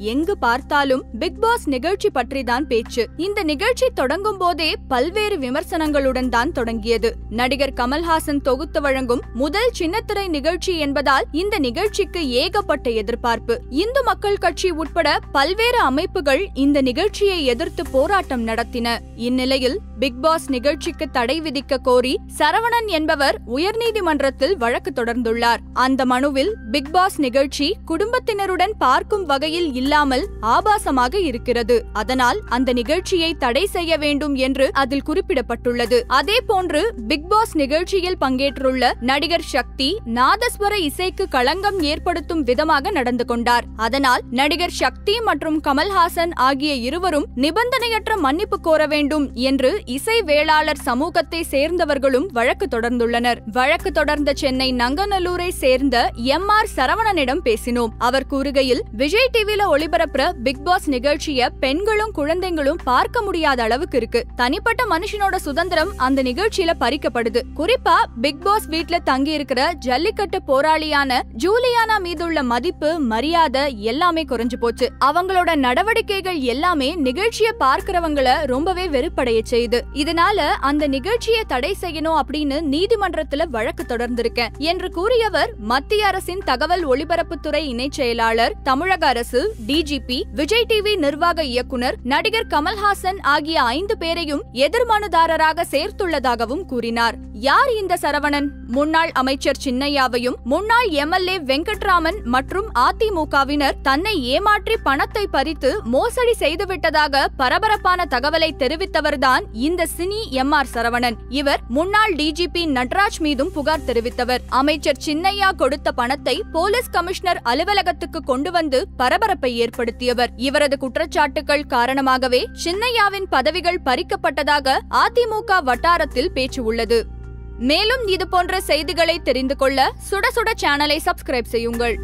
எங்கு பார்த்தாலும் big pass நிகழ்ச்சி பற்றி தான் பேச்சு. இந்த நிகழ்ச்சி தொடங்கும் போதே பல்வேறு விமர்சனங்களுடன் தான் தொடங்கியது. நடிகர் கமல்ஹாசன் தொகுத்து வழங்கும் முதல் சின்னத்திரை நிகழ்ச்சி என்பதால் இந்த நிகழ்ச்சிக்கு ஏகப்பட்ட எதிர்பார்ப்பு. இந்து மக்கள் கட்சி உட்பட பல்வேறு அமைப்புகள் இந்த நிகழ்ச்சியை எதிர்த்து போராட்டம் நடத்தின. இந்நிலையில் பிக் பாஸ் நிகழ்ச்சிக்கு தடை விதிக்க கோரி சரவணன் என்பவர் உயர்நீதிமன்றத்தில் வழக்கு தொடர்ந்துள்ளார். அந்த மனுவில் பிக் பாஸ் நிகழ்ச்சி குடும்பத்தினருடன் பார்க்கும் வகையில் இல்லாமல் ஆபாசமாக இருக்கிறது. அதனால் அந்த நிகழ்ச்சியை தடை செய்ய வேண்டும் என்று அதில் குறிப்பிடப்பட்டுள்ளது. அதே போன்று பிக் பாஸ் நிகழ்ச்சியில் பங்கேற்றுள்ள நடிகர் சக்தி நாதஸ்வர இசைக்கு களங்கம் ஏற்படுத்தும் விதமாக நடந்து கொண்டார். அதனால் நடிகர் சக்தி மற்றும் கமல்ஹாசன் ஆகிய இருவரும் நிபந்தனையற்ற மன்னிப்பு கோர வேண்டும் என்று இசை வேளாளர் சமூகத்தை சேர்ந்தவர்களும் வழக்கு தொடர்ந்துள்ளனர். வழக்கு தொடர்ந்த சென்னை நங்கநல்லூரை சேர்ந்த எம் ஆர் சரவணனிடம் பேசினோம். அவர் கூறுகையில் விஜய் டிவில ஒளிபரப்புற பிக் பாஸ் நிகழ்ச்சிய பெண்களும் குழந்தைங்களும் பார்க்க முடியாத அளவுக்கு இருக்கு. தனிப்பட்ட மனுஷனோட சுதந்திரம் அந்த நிகழ்ச்சியில பறிக்கப்படுது. குறிப்பா பிக் பாஸ் வீட்ல தங்கி இருக்கிற ஜல்லிக்கட்டு போராளியான ஜூலியானா மீதுள்ள மதிப்பு மரியாதை எல்லாமே குறைஞ்சு போச்சு. அவங்களோட நடவடிக்கைகள் எல்லாமே நிகழ்ச்சியை பார்க்கிறவங்கள ரொம்பவே வெறுப்படைய செய்யுது இதனால அந்த நிகழ்ச்சியை தடை செய்யணும் அப்படின்னு நீதிமன்றத்துல வழக்கு தொடர்ந்திருக்கேன். என்று கூறியவர் மத்திய அரசின் தகவல் ஒளிபரப்புத்துறை இணைச் செயலாளர் தமிழக அரசு டிஜிபி விஜய் டிவி நிர்வாக இயக்குனர் நடிகர் கமல்ஹாசன் ஆகிய ஐந்து பேரையும் எதிர்மனுதாரராக சேர்த்துள்ளதாகவும் கூறினார். யார் இந்த சரவணன்? முன்னாள் அமைச்சர் சின்னையாவையும் முன்னாள் எம்எல்ஏ வெங்கட்ராமன் மற்றும் அதிமுகவினர் தன்னை ஏமாற்றி பணத்தை பறித்து மோசடி செய்துவிட்டதாக பரபரப்பான தகவலை தெரிவித்தவர்தான் இந்த சினி எம் ஆர் சரவணன். இவர் முன்னாள் டிஜிபி நட்ராஜ் மீதும் புகார் தெரிவித்தவர். அமைச்சர் சின்னையா கொடுத்த பணத்தை போலீஸ் கமிஷனர் அலுவலகத்துக்கு கொண்டு வந்து பரபரப்பை ஏற்படுத்தியவர். இவரது குற்றச்சாட்டுகள் காரணமாகவே சின்னையாவின் பதவிகள் பறிக்கப்பட்டதாக அதிமுக வட்டாரத்தில் பேச்சு உள்ளது. மேலும் இது போன்ற செய்திகளை தெரிந்து கொள்ள சுட சுட சேனலை சப்ஸ்கிரைப் செய்யுங்கள்.